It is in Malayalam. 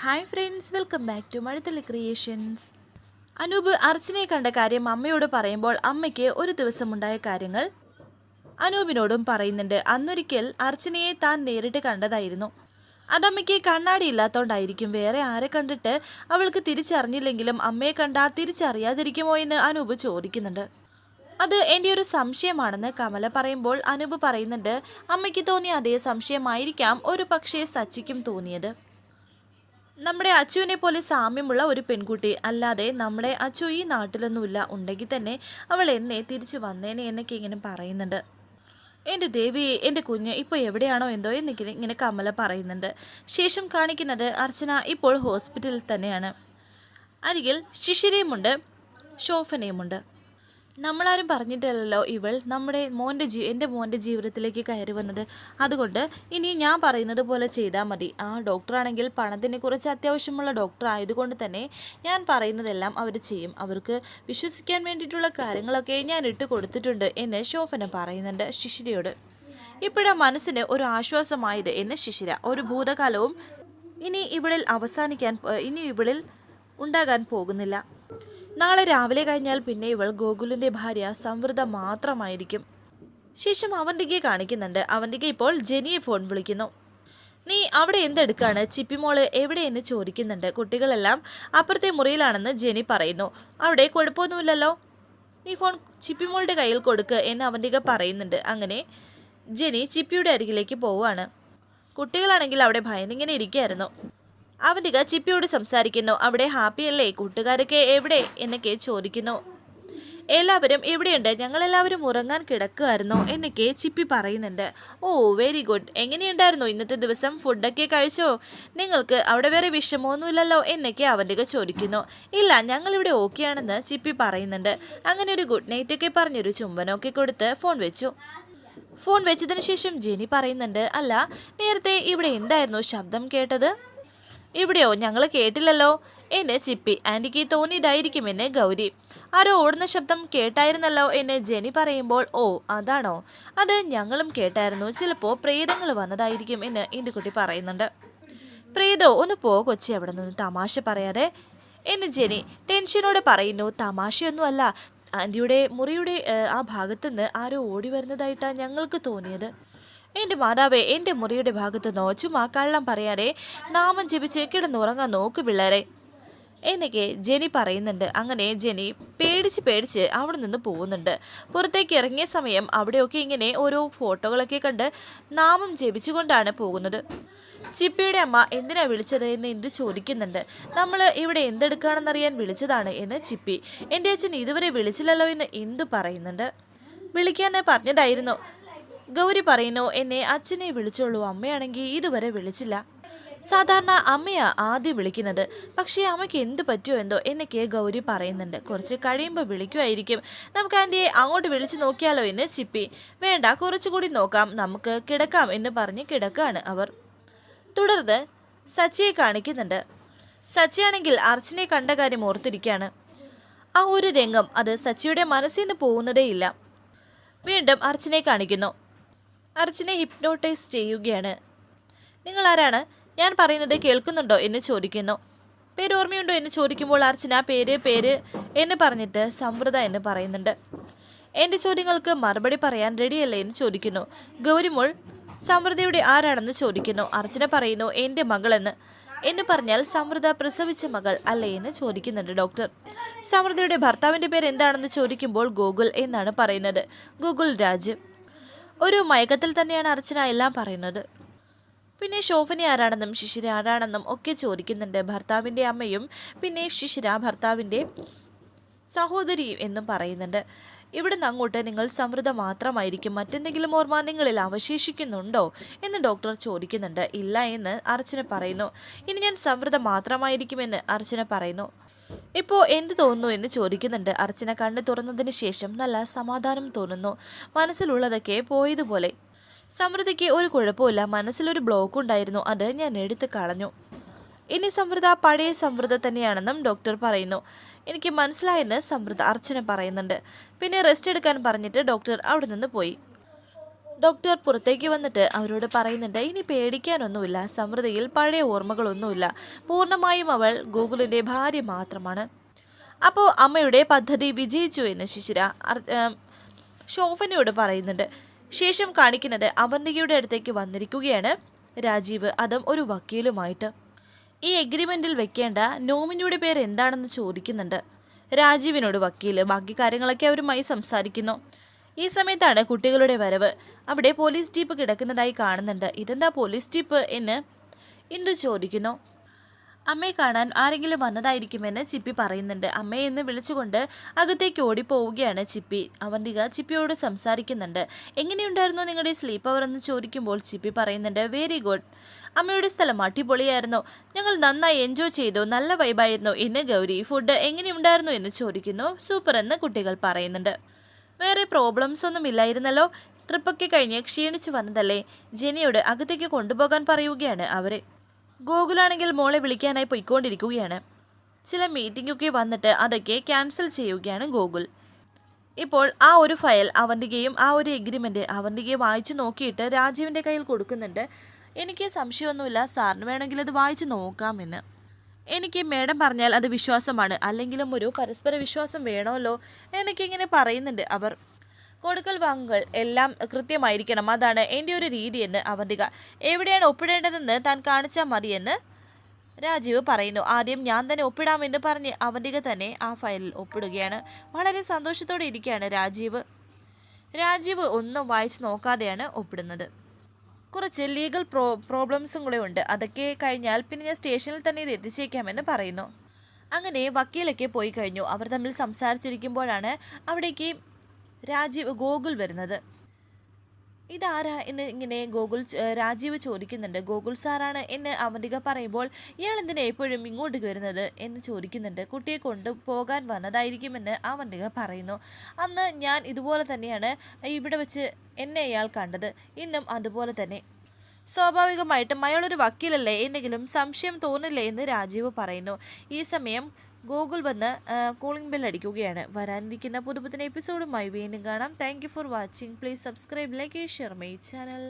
Hi friends welcome back to Mazhathulli creations Anoop അർച്ചനയെ കണ്ട കാര്യം അമ്മയോട് പറയുമ്പോൾ അമ്മയ്ക്ക് ഒരു ദിവസമുണ്ടായ കാര്യങ്ങൾ അനൂപിനോടും പറയുന്നുണ്ട്. അന്നൊരിക്കൽ അർച്ചനയെ താൻ നേരിട്ട് കണ്ടതായിരുന്നു. അതമ്മയ്ക്ക് കണ്ണാടി ഇല്ലാത്തോണ്ടായിരിക്കും വേറെ ആരെ കണ്ടിട്ട് അവൾക്ക് തിരിച്ചറിഞ്ഞില്ലെങ്കിലും അമ്മയെ കണ്ടാൽ തിരിച്ചറിയാതിരിക്കുമോ എന്ന് അനൂപ് ചോദിക്കുന്നുണ്ട്. അത് എന്റെ ഒരു സംശയമാണെന്ന് കമല പറയുമ്പോൾ അനൂപ് പറയുന്നുണ്ട് അമ്മയ്ക്ക് തോന്നിയ അതേ സംശയമായിരിക്കാം ഒരു പക്ഷേ സച്ചിക്കും തോന്നിയത്. നമ്മുടെ അച്ചുവിനെ പോലെ സാമ്യമുള്ള ഒരു പെൺകുട്ടി അല്ലാതെ നമ്മുടെ അച്ചു ഈ നാട്ടിലൊന്നുമില്ല. ഉണ്ടെങ്കിൽ തന്നെ അവൾ എന്നെ തിരിച്ചു വന്നേനെ എന്നൊക്കെ ഇങ്ങനെ പറയുന്നുണ്ട്. എന്റെ ദേവി എന്റെ കുഞ്ഞ് ഇപ്പോൾ എവിടെയാണോ എന്തോ എന്നൊക്കെ ഇങ്ങനെ കമല പറയുന്നുണ്ട്. ശേഷം കാണിക്കുന്നത് അർച്ചന ഇപ്പോൾ ഹോസ്പിറ്റലിൽ തന്നെയാണ്. അരികിൽ ശിശിരയുമുണ്ട് ശോഭനയുമുണ്ട്. നമ്മളാരും പറഞ്ഞിട്ടില്ലല്ലോ ഇവൾ നമ്മുടെ മോന്റെ ജീ എന്റെ മോന്റെ ജീവിതത്തിലേക്ക് കയറി വന്നത്. അതുകൊണ്ട് ഇനി ഞാൻ പറയുന്നത് പോലെ ചെയ്താൽ മതി. ആ ഡോക്ടറാണെങ്കിൽ പണത്തിനെ കുറിച്ച് അത്യാവശ്യമുള്ള ഡോക്ടർ ആയതുകൊണ്ട് തന്നെ ഞാൻ പറയുന്നതെല്ലാം അവർ ചെയ്യും. അവർക്ക് വിശ്വസിക്കാൻ വേണ്ടിയിട്ടുള്ള കാര്യങ്ങളൊക്കെ ഞാൻ ഇട്ട് കൊടുത്തിട്ടുണ്ട് എന്ന് ശോഭന പറയുന്നുണ്ട് ശിശിരയോട്. ഇപ്പോഴാ മനസ്സിന് ഒരു ആശ്വാസമായത് എന്ന് ശിശിര. ഒരു ഭൂതകാലവും ഇനി ഇവളിൽ അവസാനിക്കാൻ ഇനി ഇവളിൽ ഉണ്ടാകാൻ പോകുന്നില്ല. നാളെ രാവിലെ കഴിഞ്ഞാൽ പിന്നെ ഇവൾ ഗോകുലിന്റെ ഭാര്യ സംവൃത മാത്രമായിരിക്കും. ശേഷം അവന്തികയെ കാണിക്കുന്നുണ്ട്. അവന്തിക ഇപ്പോൾ ജെനിയെ ഫോൺ വിളിക്കുന്നു. നീ അവിടെ എന്തെടുക്കാണ്? ചിപ്പിമോൾ എവിടെയെന്ന് ചോദിക്കുന്നുണ്ട്. കുട്ടികളെല്ലാം അപ്പുറത്തെ മുറിയിലാണെന്ന് ജെനി പറയുന്നു. അവിടെ കുഴപ്പമൊന്നുമില്ലല്ലോ. നീ ഫോൺ ചിപ്പിമോളുടെ കയ്യിൽ കൊടുക്ക് എന്ന് അവന്തിക പറയുന്നുണ്ട്. അങ്ങനെ ജെനി ചിപ്പിയുടെ അരികിലേക്ക് പോവുകയാണ്. കുട്ടികളാണെങ്കിൽ അവിടെ ഭയന്നിങ്ങനെ ഇരിക്കുകയായിരുന്നു. അവന്തിക ചിപ്പിയോട് സംസാരിക്കുന്നു. അവിടെ ഹാപ്പിയല്ലേ? കൂട്ടുകാരൊക്കെ എവിടെ? എന്നൊക്കെ ചോദിക്കുന്നു. എല്ലാവരും എവിടെയുണ്ട് ഞങ്ങളെല്ലാവരും ഉറങ്ങാൻ കിടക്കുമായിരുന്നു എന്നൊക്കെ ചിപ്പി പറയുന്നുണ്ട്. ഓ വെരി ഗുഡ് എങ്ങനെയുണ്ടായിരുന്നു ഇന്നത്തെ ദിവസം? ഫുഡൊക്കെ കഴിച്ചോ? നിങ്ങൾക്ക് അവിടെ വേറെ വിഷമമൊന്നുമില്ലല്ലോ? എന്നൊക്കെ അവന്റെ ചോദിക്കുന്നു. ഇല്ല ഞങ്ങളിവിടെ ഓക്കെയാണെന്ന് ചിപ്പി പറയുന്നുണ്ട്. അങ്ങനെ ഒരു ഗുഡ് നൈറ്റ് ഒക്കെ പറഞ്ഞൊരു ചുംബനമൊക്കെ കൊടുത്ത് ഫോൺ വെച്ചു. ഫോൺ വെച്ചതിന് ശേഷം ജെനി പറയുന്നുണ്ട് അല്ല നേരത്തെ ഇവിടെ എന്തായിരുന്നു ശബ്ദം കേട്ടത്? ഇവിടെയോ? ഞങ്ങൾ കേട്ടില്ലല്ലോ. എന്നെ ചിപ്പി. ആന്റിക്ക് തോന്നിയതായിരിക്കുമെന്ന് ഗൗരി. ആരോ ഓടുന്ന ശബ്ദം കേട്ടായിരുന്നല്ലോ എന്ന് ജെനി പറയുമ്പോൾ ഓ അതാണോ? അത് ഞങ്ങളും കേട്ടായിരുന്നു. ചിലപ്പോൾ പ്രേതങ്ങൾ വന്നതായിരിക്കും എന്ന് ഇന്ദുക്കുട്ടി പറയുന്നുണ്ട്. പ്രേതോ ഒന്ന് പോ കൊച്ചി അവിടെ നിന്ന് തമാശ പറയാതെ. എന്ന് ജെനി ടെൻഷനോടെ പറയുന്നു തമാശയൊന്നുമല്ല ആന്റിയുടെ മുറിയുടെ ആ ഭാഗത്തുനിന്ന് ആരോ ഓടി വരുന്നതായിട്ടാണ് ഞങ്ങൾക്ക് തോന്നിയത്. എന്റെ മാതാവേ എന്റെ മുറിയുടെ ഭാഗത്ത് നോ ചുമ്മാ കള്ളം പറയാതെ നാമം ജപിച്ച് കിടന്നുറങ്ങാൻ നോക്ക് പിള്ളേരെ. എന്നൊക്കെ ജെനി പറയുന്നുണ്ട്. അങ്ങനെ ജെനി പേടിച്ച് പേടിച്ച് അവിടെ നിന്ന് പോകുന്നുണ്ട്. പുറത്തേക്ക് ഇറങ്ങിയ സമയം അവിടെയൊക്കെ ഇങ്ങനെ ഓരോ ഫോട്ടോകളൊക്കെ കണ്ട് നാമം ജപിച്ചുകൊണ്ടാണ് പോകുന്നത്. ചിപ്പിയുടെ അമ്മ എന്തിനാ വിളിച്ചത്? എന്ന് എന്ത് ചോദിക്കുന്നുണ്ട്. നമ്മൾ ഇവിടെ എന്തെടുക്കുകയാണെന്നറിയാൻ വിളിച്ചതാണ് എന്ന് ചിപ്പി. എന്റെ അച്ഛൻ ഇതുവരെ വിളിച്ചില്ലല്ലോ എന്ന് എന്ത് പറയുന്നുണ്ട്. വിളിക്കാൻ പറഞ്ഞതായിരുന്നു. ഗൗരി പറയുന്നു എന്നെ അച്ഛനെ വിളിച്ചോളൂ. അമ്മയാണെങ്കിൽ ഇതുവരെ വിളിച്ചില്ല. സാധാരണ അമ്മയാ ആദ്യം വിളിക്കുന്നത്. പക്ഷേ അമ്മയ്ക്ക് എന്ത് പറ്റുമോ എന്തോ എന്നൊക്കെ ഗൗരി പറയുന്നുണ്ട്. കുറച്ച് കഴിയുമ്പോൾ വിളിക്കുമായിരിക്കും. നമുക്ക് ആന്റിയെ അങ്ങോട്ട് വിളിച്ച് നോക്കിയാലോ എന്ന് ചിപ്പി. വേണ്ട കുറച്ചുകൂടി നോക്കാം. നമുക്ക് കിടക്കാം എന്ന് പറഞ്ഞ് കിടക്കാണ് അവർ. തുടർന്ന് സച്ചിയെ കാണിക്കുന്നുണ്ട്. സച്ചിയാണെങ്കിൽ അർച്ചനെ കണ്ട കാര്യം ഓർത്തിരിക്കുകയാണ് ആ ഒരു രംഗം അത് സച്ചിയുടെ മനസ്സിൽ നിന്ന് പോകുന്നതേയില്ല. വീണ്ടും അർച്ചനെ കാണിക്കുന്നു. അർച്ചനെ ഹിപ്നോട്ടൈസ് ചെയ്യുകയാണ്. നിങ്ങൾ ആരാണ് ഞാൻ പറയുന്നത് കേൾക്കുന്നുണ്ടോ എന്ന് ചോദിക്കുന്നു. പേര് ഓർമ്മയുണ്ടോ എന്ന് ചോദിക്കുമ്പോൾ അർച്ചന പേര് പേര് എന്ന് പറഞ്ഞിട്ട് സമൃത എന്ന് പറയുന്നുണ്ട്. എന്റെ ചോദ്യങ്ങൾക്ക് മറുപടി പറയാൻ റെഡിയല്ലേ എന്ന് ചോദിക്കുന്നു. ഗൗരിമോൾ സമൃദ്ധയുടെ ആരാണെന്ന് ചോദിക്കുന്നു. അർച്ചന പറയുന്നു എന്റെ മകളെന്ന്. എന്ന് പറഞ്ഞാൽ സമൃദ്ധ പ്രസവിച്ച മകൾ അല്ലേ എന്ന് ചോദിക്കുന്നുണ്ട് ഡോക്ടർ. സമൃദ്ധയുടെ ഭർത്താവിന്റെ പേര് എന്താണെന്ന് ചോദിക്കുമ്പോൾ ഗൂഗിൾ എന്നാണ് പറയുന്നത്. ഗൂഗിൾ രാജ്. ഒരു മയക്കത്തിൽ തന്നെയാണ് അർച്ചന എല്ലാം പറയുന്നത്. പിന്നെ ശോഭന ആരാണെന്നും ശിശിര ആരാണെന്നും ഒക്കെ ചോദിക്കുന്നുണ്ട്. ഭർത്താവിന്റെ അമ്മയും പിന്നെ ശിശിര ഭർത്താവിന്റെ സഹോദരിയും എന്നും പറയുന്നുണ്ട്. ഇവിടുന്ന് അങ്ങോട്ട് നിങ്ങൾ സമൃദ്ധ മാത്രമായിരിക്കും. മറ്റെന്തെങ്കിലും ഓർമ്മ നിങ്ങളിൽ അവശേഷിക്കുന്നുണ്ടോ എന്ന് ഡോക്ടർ ചോദിക്കുന്നുണ്ട്. ഇല്ല എന്ന് അർച്ചന പറയുന്നു. ഇനി ഞാൻ സമൃദ്ധ മാത്രമായിരിക്കുമെന്ന് അർച്ചന പറയുന്നു. ഇപ്പോൾ എന്ത് തോന്നുന്നു എന്ന് ചോദിക്കുന്നുണ്ട്. അർച്ചന കണ്ണു തുറന്നതിന് ശേഷം നല്ല സമാധാനം തോന്നുന്നു. മനസ്സിലുള്ളതൊക്കെ പോയതുപോലെ. സമൃദ്ധിക്ക് ഒരു കുഴപ്പമില്ല മനസ്സിലൊരു ബ്ലോക്ക് ഉണ്ടായിരുന്നു അത് ഞാൻ എടുത്ത് കളഞ്ഞു. ഇനി സമൃദ്ധ പഴയ സമൃദ്ധ തന്നെയാണെന്നും ഡോക്ടർ പറയുന്നു. എനിക്ക് മനസ്സിലായെന്ന് സമൃദ്ധ അർച്ചന പറയുന്നുണ്ട്. പിന്നെ റെസ്റ്റ് എടുക്കാൻ പറഞ്ഞിട്ട് ഡോക്ടർ അവിടെ നിന്ന് പോയി. ഡോക്ടർ പുറത്തേക്ക് വന്നിട്ട് അവരോട് പറയുന്നുണ്ട് ഇനി പേടിക്കാനൊന്നുമില്ല സമൃദ്ധിയിൽ പഴയ ഓർമ്മകളൊന്നുമില്ല. പൂർണമായും അവൾ ഗൂഗിളിന്റെ ഭാര്യ മാത്രമാണ്. അപ്പോൾ അമ്മയുടെ പദ്ധതി വിജയിച്ചു എന്ന് ശിശിര ശോഭനയോട് പറയുന്നുണ്ട്. ശേഷം കാണിക്കുന്നത് അവന്തികയുടെ അടുത്തേക്ക് വന്നിരിക്കുകയാണ്. രാജീവ് അതും ഒരു വക്കീലുമായിട്ട്. ഈ എഗ്രിമെന്റിൽ വെക്കേണ്ട നോമിനിയുടെ പേര് എന്താണെന്ന് ചോദിക്കുന്നുണ്ട്. രാജീവിനോട് വക്കീൽ ബാക്കി കാര്യങ്ങളൊക്കെ അവരുമായി സംസാരിക്കുന്നു. ഈ സമയത്താണ് കുട്ടികളുടെ വരവ്. അവിടെ പോലീസ് ജീപ്പ് കിടക്കുന്നതായി കാണുന്നുണ്ട്. ഇതെന്താ പോലീസ് ജീപ്പ് എന്ന് ഇന്ദു ചോദിക്കുന്നു. അമ്മയെ കാണാൻ ആരെങ്കിലും വന്നതായിരിക്കുമെന്ന് ചിപ്പി പറയുന്നുണ്ട്. അമ്മയെ എന്ന് വിളിച്ചുകൊണ്ട് അകത്തേക്ക് ഓടിപ്പോവുകയാണ് ചിപ്പി. അവന്തിക ചിപ്പിയോട് സംസാരിക്കുന്നുണ്ട്. എങ്ങനെയുണ്ടായിരുന്നു നിങ്ങളുടെ സ്ലീപ്പ് അവർ എന്ന് ചോദിക്കുമ്പോൾ ചിപ്പി പറയുന്നുണ്ട് വെരി ഗുഡ് അമ്മയുടെ സ്ഥലം അടിപൊളിയായിരുന്നു. ഞങ്ങൾ നന്നായി എൻജോയ് ചെയ്തു. നല്ല വൈബായിരുന്നു എന്ന് ഗൗരി ഫുഡ് എങ്ങനെയുണ്ടായിരുന്നു? എന്ന് ചോദിക്കുന്നു. സൂപ്പർ എന്ന് കുട്ടികൾ പറയുന്നുണ്ട്. വേറെ പ്രോബ്ലംസ് ഒന്നും ഇല്ലായിരുന്നല്ലോ. ട്രിപ്പൊക്കെ കഴിഞ്ഞ് ക്ഷീണിച്ചു വന്നതല്ലേ. ജെനിയോട് അകത്തേക്ക് കൊണ്ടുപോകാൻ പറയുകയാണ് അവരെ. ഗോകുലാണെങ്കിൽ മോളെ വിളിക്കാനായി പോയിക്കൊണ്ടിരിക്കുകയാണ്. ചില മീറ്റിംഗൊക്കെ വന്നിട്ട് അതൊക്കെ ക്യാൻസൽ ചെയ്യുകയാണ് ഗോകുൽ. ഇപ്പോൾ ആ ഒരു ഫയൽ അവന്തികയും ആ ഒരു എഗ്രിമെന്റ് അവന്തികയെ വായിച്ചു നോക്കിയിട്ട് രാജീവിന്റെ കയ്യിൽ കൊടുക്കുന്നുണ്ട്. എനിക്ക് സംശയമൊന്നുമില്ല സാറിന് വേണമെങ്കിൽ അത് വായിച്ചു നോക്കാമെന്ന്. എനിക്ക് മേഡം പറഞ്ഞാൽ അത് വിശ്വാസമാണ്. അല്ലെങ്കിലും ഒരു പരസ്പര വിശ്വാസം വേണമല്ലോ എനിക്കിങ്ങനെ പറയുന്നുണ്ട് അവർ. കൊടുക്കൽ വാങ്ങുകൾ എല്ലാം കൃത്യമായിരിക്കണം. അതാണ് എന്റെ ഒരു രീതിയെന്ന് അവന്തിക. എവിടെയാണ് ഒപ്പിടേണ്ടതെന്ന് താൻ കാണിച്ചാൽ മതിയെന്ന് രാജീവ് പറയുന്നു. ആദ്യം ഞാൻ തന്നെ ഒപ്പിടാമെന്ന് പറഞ്ഞ് അവന്തിക തന്നെ ആ ഫയലിൽ ഒപ്പിടുകയാണ്. വളരെ സന്തോഷത്തോടെ ഇരിക്കുകയാണ് രാജീവ്. രാജീവ് ഒന്നും വായിച്ച് നോക്കാതെയാണ് ഒപ്പിടുന്നത്. കുറച്ച് ലീഗൽ പ്രോ പ്രോബ്ലംസും കൂടെ ഉണ്ട്. അതൊക്കെ കഴിഞ്ഞാൽ പിന്നെ ഞാൻ സ്റ്റേഷനിൽ തന്നെ ഇത് എത്തിച്ചേക്കാമെന്ന് പറയുന്നു. അങ്ങനെ വക്കീലൊക്കെ പോയി കഴിഞ്ഞു. അവർ തമ്മിൽ സംസാരിച്ചിരിക്കുമ്പോഴാണ് അവിടേക്ക് രാജീവ് ഗോകുൽ വരുന്നത്. ഇതാരാ എന്ന് ഇങ്ങനെ ഗോകുൽ രാജീവ് ചോദിക്കുന്നുണ്ട്. ഗോകുൽ സാറാണ് എന്ന് അവന്തിക പറയുമ്പോൾ ഇയാൾ എന്തിനാ എപ്പോഴും ഇങ്ങോട്ട് വരുന്നത് എന്ന് ചോദിക്കുന്നുണ്ട്. കുട്ടിയെ കൊണ്ട് പോകാൻ വന്നതായിരിക്കുമെന്ന് അവന്തിക പറയുന്നു. അന്ന് ഞാൻ ഇതുപോലെ തന്നെയാണ് ഇവിടെ വെച്ച് എന്നെ ഇയാൾ കണ്ടത്. ഇന്നും അതുപോലെ തന്നെ. സ്വാഭാവികമായിട്ടും അയാളൊരു വക്കീലല്ലേ? എന്തെങ്കിലും സംശയം തോന്നില്ലേ എന്ന് രാജീവ് പറയുന്നു. ഈ സമയം ഗൂഗിൾ വന്ന് കോളിംഗ് ബെൽ അടിക്കുകയാണ്. വരാനിരിക്കുന്ന പുതുപുത്തൻ എപ്പിസോഡുമായി വീണ്ടും കാണാം. Thank for watching please subscribe like share my channel